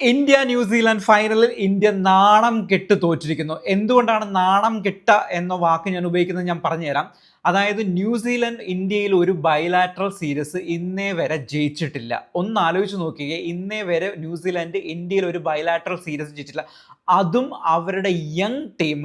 India New Zealand ഫൈനലിൽ India നാണം കെട്ട് തോറ്റിരിക്കുന്നു. എന്തുകൊണ്ടാണ് നാണം കെട്ട എന്ന വാക്ക് ഞാൻ ഉപയോഗിക്കുന്നത് ഞാൻ പറഞ്ഞുതരാം. അതായത് ന്യൂസിലൻഡ് ഇന്ത്യയിൽ ഒരു ബയലാട്രൽ സീരീസ് ഇന്നേ വരെ ജയിച്ചിട്ടില്ല. ഒന്ന് ആലോചിച്ച് നോക്കിയേ ഇന്നേ വരെ ന്യൂസിലൻഡ് ഇന്ത്യയിൽ ഒരു ബയലാട്രൽ സീരീസ് ജയിച്ചിട്ടില്ല. അതും അവരുടെ യങ് ടീം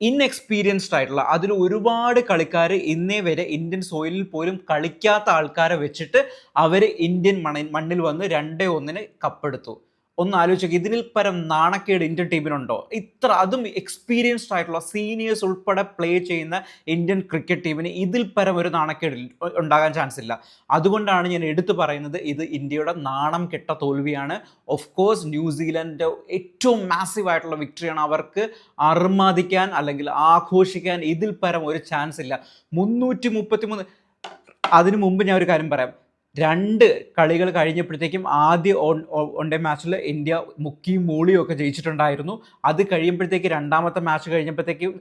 ഇൻഎക്സ്പീരിയൻസ്ഡ് ആയിട്ടുള്ള അതിൽ ഒരുപാട് കളിക്കാർ ഇന്നേ വരെ ഇന്ത്യൻ സോയിലിൽ പോലും കളിക്കാത്ത ആൾക്കാരെ വെച്ചിട്ട് അവർ ഇന്ത്യൻ മണ്ണിൽ വന്ന് രണ്ടേ ഒന്നിന് കപ്പെടുത്തു. ഒന്ന് ആലോചിക്കുക ഇതിൽ പരം നാണക്കേട് ഇന്ത്യൻ ടീമിനുണ്ടോ ഇത്ര അതും എക്സ്പീരിയൻസ്ഡ് ആയിട്ടുള്ള സീനിയേഴ്സ് ഉൾപ്പെടെ പ്ലേ ചെയ്യുന്ന ഇന്ത്യൻ ക്രിക്കറ്റ് ടീമിന് ഇതിൽ പരം ഒരു നാണക്കേട് ഉണ്ടാകാൻ ചാൻസ് ഇല്ല. അതുകൊണ്ടാണ് ഞാൻ എടുത്തു പറയുന്നത് ഇത് ഇന്ത്യയുടെ നാണം കെട്ട തോൽവിയാണ്. ഓഫ് കോഴ്സ് ന്യൂസിലൻഡ് ഏറ്റവും മാസീവ് ആയിട്ടുള്ള വിക്ടറിയാണ് അവർക്ക് അർമാദിക്കാൻ അല്ലെങ്കിൽ ആഘോഷിക്കാൻ ഇതിൽ പരം ഒരു ചാൻസ് ഇല്ല. മുന്നൂറ്റി മുപ്പത്തി മൂന്ന് അതിനു മുമ്പ് ഞാൻ ഒരു കാര്യം പറയാം. രണ്ട് കളികൾ കഴിഞ്ഞപ്പോഴത്തേക്കും ആദ്യ ഓൺ ഡേ മാച്ചിൽ ഇന്ത്യ മുക്കിയും മൂളിയും ഒക്കെ ജയിച്ചിട്ടുണ്ടായിരുന്നു. അത് കഴിയുമ്പോഴത്തേക്ക് രണ്ടാമത്തെ മാച്ച് കഴിഞ്ഞപ്പോഴത്തേക്കും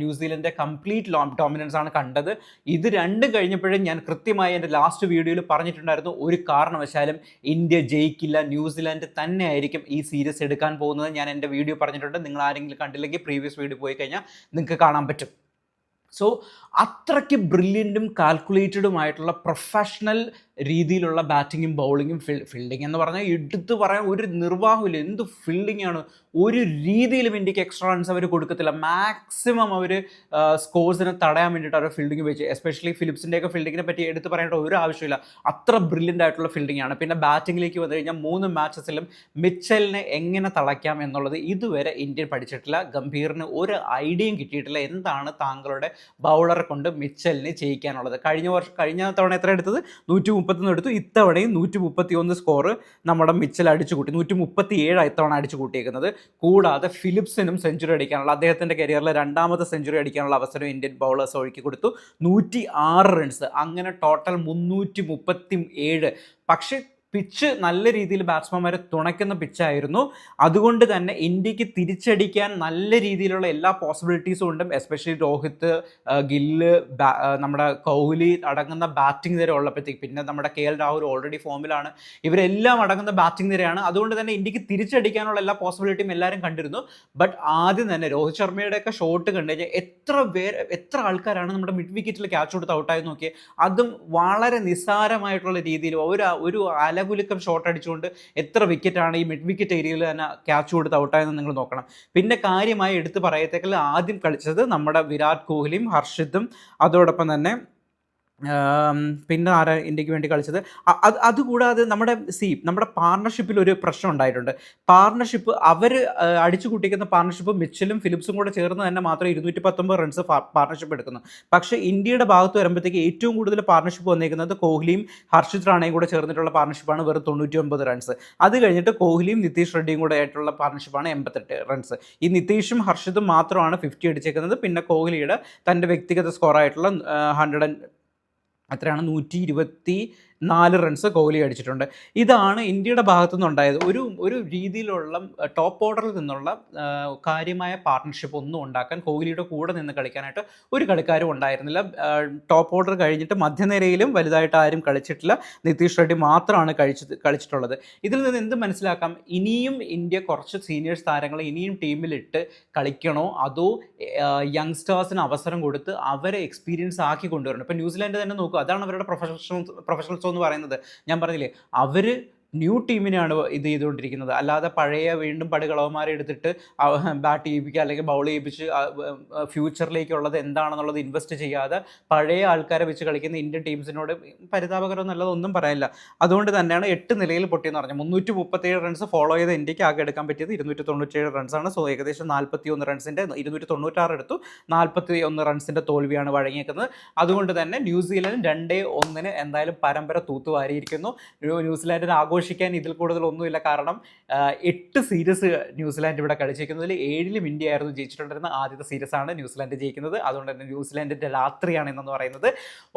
ന്യൂസിലൻഡിന്റെ കംപ്ലീറ്റ് ലോ ഡോമിനൻസ് ആണ് കണ്ടത്. ഇത് രണ്ടും കഴിഞ്ഞപ്പോഴും ഞാൻ കൃത്യമായി എന്റെ ലാസ്റ്റ് വീഡിയോയിൽ പറഞ്ഞിട്ടുണ്ടായിരുന്നു ഒരു കാരണവശാലും ഇന്ത്യ ജയിക്കില്ല ന്യൂസിലാൻഡ് തന്നെ ആയിരിക്കും ഈ സീരീസ് എടുക്കാൻ പോകുന്നത് ഞാൻ എന്റെ വീഡിയോ പറഞ്ഞിട്ടുണ്ട്. നിങ്ങൾ ആരെങ്കിലും കണ്ടില്ലെങ്കിൽ പ്രീവിയസ് വീഡിയോ പോയി കഴിഞ്ഞാൽ നിങ്ങൾക്ക് കാണാൻ പറ്റും. സോ അത്രയ്ക്ക് ബ്രില്യന്റും കാൽക്കുലേറ്റഡുമായിട്ടുള്ള പ്രൊഫഷണൽ രീതിയിലുള്ള ബാറ്റിങ്ങും ബൗളിങ്ങും ഫീൽഡിംഗ് എന്ന് പറഞ്ഞാൽ എടുത്തു പറയാൻ ഒരു നിർവാഹമില്ല എന്ത് ഫീൽഡിംഗ് ആണ്? ഒരു രീതിയിലും ഇന്ത്യയ്ക്ക് എക്സ്ട്രാ റൺസ് അവർ കൊടുക്കത്തില്ല. മാക്സിമം അവർ സ്കോഴ്സിനെ തടയാൻ വേണ്ടിയിട്ട് അവർ ഫീൽഡിംഗ് വെച്ച് എസ്പെഷ്യലി ഫിലിപ്സിന്റെയൊക്കെ ഫീൽഡിങ്ങിനെ പറ്റി എടുത്ത് പറയേണ്ട ഒരു ആവശ്യമില്ല. അത്ര ബ്രില്യന്റ് ആയിട്ടുള്ള ഫീൽഡിംഗ് ആണ്. പിന്നെ ബാറ്റിങ്ങിലേക്ക് വന്നു കഴിഞ്ഞാൽ മൂന്ന് മാച്ചസിലും മിച്ചലിനെ എങ്ങനെ തളയ്ക്കാം എന്നുള്ളത് ഇതുവരെ ഇന്ത്യൻ പഠിച്ചിട്ടില്ല. ഗംഭീറിന് ഒരു ഐഡിയയും കിട്ടിയിട്ടില്ല. എന്താണ് താങ്കളുടെ ബൗളറെ കൊണ്ട് മിച്ചലിന് ചെയ്യിക്കാനുള്ളത് കഴിഞ്ഞ വർഷം കഴിഞ്ഞ തവണ എത്ര എടുത്തത്? നൂറ്റി മുപ്പത്തൊന്ന് എടുത്തു. ഇത്തവണയും നൂറ്റി മുപ്പത്തി ഒന്ന് സ്കോറ് നമ്മുടെ മിച്ചൽ അടിച്ചു കൂട്ടി. നൂറ്റി മുപ്പത്തി ഏഴ് ഇത്തവണ അടിച്ചു കൂട്ടിയേക്കുന്നത്. കൂടാതെ ഫിലിപ്സിനും സെഞ്ചുറി അടിക്കാനുള്ള അദ്ദേഹത്തിന്റെ കരിയറിലെ രണ്ടാമത്തെ സെഞ്ചുറി അടിക്കാനുള്ള അവസരം ഇന്ത്യൻ ബൗളേഴ്സ് ഒഴുക്കി കൊടുത്തു. നൂറ്റി ആറ് റൺസ് അങ്ങനെ ടോട്ടൽ മുന്നൂറ്റി മുപ്പത്തി ഏഴ് പക്ഷേ പിച്ച് നല്ല രീതിയിൽ ബാറ്റ്സ്മാൻമാരെ തുണയ്ക്കുന്ന പിച്ചായിരുന്നു അതുകൊണ്ട് തന്നെ ഇന്ത്യയ്ക്ക് തിരിച്ചടിക്കാൻ നല്ല രീതിയിലുള്ള എല്ലാ പോസിബിലിറ്റീസും ഉണ്ട്. എസ്പെഷ്യലി രോഹിത് ഗില്ല് നമ്മുടെ കോഹ്ലി അടങ്ങുന്ന ബാറ്റിംഗ് നിര ഉള്ളപ്പോഴത്തേക്ക്. പിന്നെ നമ്മുടെ കെ എൽ രാഹുൽ ഓൾറെഡി ഫോമിലാണ് ഇവരെല്ലാം അടങ്ങുന്ന ബാറ്റിംഗ് നിരയാണ്. അതുകൊണ്ട് തന്നെ ഇന്ത്യയ്ക്ക് തിരിച്ചടിക്കാനുള്ള എല്ലാ പോസിബിലിറ്റിയും എല്ലാവരും കണ്ടിരുന്നു. ബട്ട് ആദ്യം തന്നെ രോഹിത് ശർമ്മയുടെയൊക്കെ ഷോട്ട് കണ്ടു കഴിഞ്ഞാൽ എത്ര പേര് എത്ര ആൾക്കാരാണ് നമ്മുടെ മിഡ് വിക്കറ്റിൽ ക്യാച്ച് കൊടുത്ത് ഔട്ടായി നോക്കിയത് അതും വളരെ നിസ്സാരമായിട്ടുള്ള രീതിയിൽ ഒരു ഒരു അലകുലുക്കം ഷോട്ട് അടിച്ചുകൊണ്ട് എത്ര വിക്കറ്റാണ് ഈ മിഡ് വിക്കറ്റ് ഏരിയയിൽ തന്നെ ക്യാച്ച് കൊടുത്ത് ഔട്ടായെന്ന് നിങ്ങൾ നോക്കണം. പിന്നെ കാര്യമായി എടുത്ത് പറയത്തേക്കാൾ ആദ്യം കളിച്ചത് നമ്മുടെ വിരാട് കോഹ്ലിയും ഹർഷിദും അതോടൊപ്പം തന്നെ പിന്നെ ആരാ ഇന്ത്യയ്ക്ക് വേണ്ടി കളിച്ചത്? അത് അതുകൂടാതെ നമ്മുടെ സി നമ്മുടെ പാർട്ണർഷിപ്പിൽ ഒരു പ്രശ്നം ഉണ്ടായിട്ടുണ്ട്. പാർട്ണർഷിപ്പ് അവർ അടിച്ചു കൂട്ടിക്കുന്ന പാർട്ണർഷിപ്പ് മിച്ചലും ഫിലിപ്സും കൂടെ ചേർന്ന് തന്നെ മാത്രം ഇരുന്നൂറ്റി പത്തൊമ്പത് റൺസ് പാർട്ണർഷിപ്പ് എടുക്കുന്നു. പക്ഷേ ഇന്ത്യയുടെ ഭാഗത്ത് വരുമ്പോഴത്തേക്ക് ഏറ്റവും കൂടുതൽ പാർട്ണർഷിപ്പ് വന്നിരിക്കുന്നത് കോഹ്ലിയും ഹർഷിത് റാണയും കൂടെ ചേർന്നിട്ടുള്ള പാർട്ണർഷിപ്പാണ് വെറും തൊണ്ണൂറ്റി ഒമ്പത് റൺസ് അത് കഴിഞ്ഞിട്ട് കോഹ്ലിയും നിതീഷ് റെഡ്ഡിയും കൂടെ ആയിട്ടുള്ള പാർട്ണർഷിപ്പാണ് എൺപത്തെട്ട് റൺസ് ഈ നിതീഷും ഹർഷിതും മാത്രമാണ് ഫിഫ്റ്റി അടിച്ചേക്കുന്നത്. പിന്നെ കോഹ്ലിയുടെ തന്റെ വ്യക്തിഗത സ്കോറായിട്ടുള്ള ഹൺഡ്രഡ് ആൻഡ് എത്രയാണ് നൂറ്റി ഇരുപത്തി നാല് റൺസ് കോഹ്ലി അടിച്ചിട്ടുണ്ട്. ഇതാണ് ഇന്ത്യയുടെ ഭാഗത്തു നിന്നുണ്ടായത് ഒരു ഒരു രീതിയിലുള്ള ടോപ്പ് ഓർഡറിൽ നിന്നുള്ള കാര്യമായ പാർട്ട്ണർഷിപ്പ് ഒന്നും ഉണ്ടാക്കാൻ കോഹ്ലിയുടെ കൂടെ നിന്ന് കളിക്കാനായിട്ട് ഒരു കളിക്കാരും ഉണ്ടായിരുന്നില്ല. ടോപ്പ് ഓർഡർ കഴിഞ്ഞിട്ട് മധ്യനിരയിലും വലുതായിട്ട് ആരും കളിച്ചിട്ടില്ല. നിതീഷ് റെഡ്ഡി മാത്രമാണ് കഴിച്ച് കളിച്ചിട്ടുള്ളത്. ഇതിൽ നിന്ന് എന്ത് മനസ്സിലാക്കാം? ഇനിയും ഇന്ത്യ കുറച്ച് സീനിയേഴ്സ് താരങ്ങളെ ഇനിയും ടീമിലിട്ട് കളിക്കണോ? അതോ യങ്സ്റ്റേഴ്സിന് അവസരം കൊടുത്ത് അവരെ എക്സ്പീരിയൻസ് ആക്കി കൊണ്ടുവരണം? ഇപ്പോൾ ന്യൂസിലാൻഡ് തന്നെ നോക്കുക അതാണ് അവരുടെ പ്രൊഫഷണൽ പ്രൊഫഷണൽസ് എന്ന് പറയുന്നത്. ഞാൻ പറഞ്ഞില്ലേ അവർ ന്യൂ ടീമിനെയാണ് ഇത് ചെയ്തുകൊണ്ടിരിക്കുന്നത്. അല്ലാതെ പഴയ വീണ്ടും പടുകളവന്മാരെ എടുത്തിട്ട് ബാറ്റ് ചെയ്യിപ്പിക്കുക അല്ലെങ്കിൽ ബൗൾ ചെയ്യിപ്പിച്ച് ഫ്യൂച്ചറിലേക്കുള്ളത് എന്താണെന്നുള്ളത് ഇൻവെസ്റ്റ് ചെയ്യാതെ പഴയ ആൾക്കാരെ വെച്ച് കളിക്കുന്ന ഇന്ത്യൻ ടീംസിനോട് പരിതാപകരം എന്നുള്ളതൊന്നും പറയാനില്ല. അതുകൊണ്ട് തന്നെയാണ് എട്ട് നിലയിൽ പൊട്ടിയെന്ന് പറഞ്ഞു മുന്നൂറ്റി മുപ്പത്തേഴ് റൺസ് ഫോളോ ചെയ്ത് ഇന്ത്യയ്ക്ക് ആകെ എടുക്കാൻ പറ്റിയത് ഇരുന്നൂറ്റി തൊണ്ണൂറ്റേഴ് റൺസാണ് സോ ഏകദേശം നാൽപ്പത്തി ഒന്ന് റൺസിന്റെ ഇരുന്നൂറ്റി തൊണ്ണൂറ്റാറ് എടുത്തു. നാൽപ്പത്തി ഒന്ന് റൺസിന്റെ തോൽവിയാണ് വഴങ്ങിയേക്കുന്നത്. അതുകൊണ്ട് തന്നെ ന്യൂസിലാൻഡ് രണ്ടേ ഒന്നിന് എന്തായാലും പരമ്പര തൂത്തുവാരിയിരിക്കുന്നു. ന്യൂസിലാൻഡിന് ന്യൂസിലാൻഡിന് ആഘോഷിക്കാൻ ഇതിൽ കൂടുതൽ ഒന്നുമില്ല കാരണം എട്ട് സീരീസ് ന്യൂസിലാൻഡ് ഇവിടെ കളിച്ചിരിക്കുന്നതിൽ ഏഴിലും ഇന്ത്യ ആയിരുന്നു ജയിച്ചിട്ടുണ്ടിരുന്ന ആദ്യത്തെ സീരീസ് ആണ് ന്യൂസിലാൻഡ് ജയിക്കുന്നത്. അതുകൊണ്ട് തന്നെ ന്യൂസിലാൻഡിന്റെ രാത്രിയാണ് ഇന്നെന്ന് പറയുന്നത്.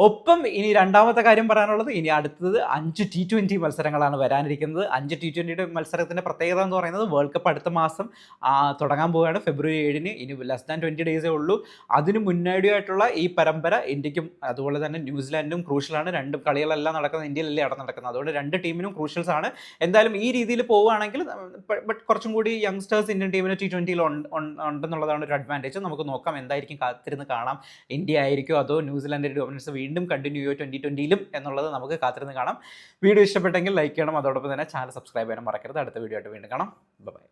ഒപ്പം ഇനി രണ്ടാമത്തെ കാര്യം പറയാനുള്ളത് ഇനി അടുത്തത് അഞ്ച് ടി ട്വന്റി മത്സരങ്ങളാണ് വരാനിരിക്കുന്നത്. അഞ്ച് ടി ട്വന്റിയുടെ മത്സരത്തിന്റെ പ്രത്യേകത എന്ന് പറയുന്നത് വേൾഡ് കപ്പ് അടുത്ത മാസം തുടങ്ങാൻ പോവുകയാണ്. ഫെബ്രുവരി ഏഴിന്. ഇനി ലെസ് ദാൻ ട്വന്റി ഡേയ്സേ ഉള്ളൂ. അതിന് മുന്നോടിയായിട്ടുള്ള ഈ പരമ്പര ഇന്ത്യക്കും അതുപോലെ തന്നെ ന്യൂസിലാൻഡും ക്രൂഷ്യലാണ് രണ്ട് കളികളെല്ലാം നടക്കുന്നത് ഇന്ത്യയിലല്ലേ അവിടെ നടക്കുന്നത്. അതുകൊണ്ട് രണ്ട് ടീമിനും ക്രൂഷ്യൽസ് ആണ്. എന്തായാലും ഈ രീതിയിൽ പോവുകയാണെങ്കിൽ ബട്ട് കുറച്ചും കൂടി യങ്സ്റ്റേഴ്സ് ഇന്ത്യൻ ടീമിന് ടി ട്വന്റിയിൽ ഉണ്ടെന്നുള്ളതാണ് ഒരു അഡ്വാന്റേജ് നമുക്ക് നോക്കാം എന്തായിരിക്കും കാത്തിരുന്ന് കാണാം. ഇന്ത്യ ആയിരിക്കും അതോ ന്യൂസിലാൻഡിന്റെ ഡോമിനൻസ് വീണ്ടും കണ്ടിന്യൂ ചെയ്യുമോ ട്വന്റി ട്വന്റിയിലും എന്നുള്ളത് നമുക്ക് കാത്തിരുന്ന് കാണാം. വീഡിയോ ഇഷ്ടപ്പെട്ടെങ്കിൽ ലൈക്ക് ചെയ്യണം. അതോടൊപ്പം തന്നെ ചാനൽ സബ്സ്ക്രൈബ് ചെയ്യാനും മറക്കരുത്. അടുത്ത വീഡിയോ ആയിട്ട് വീണ്ടും കാണാം. ബൈ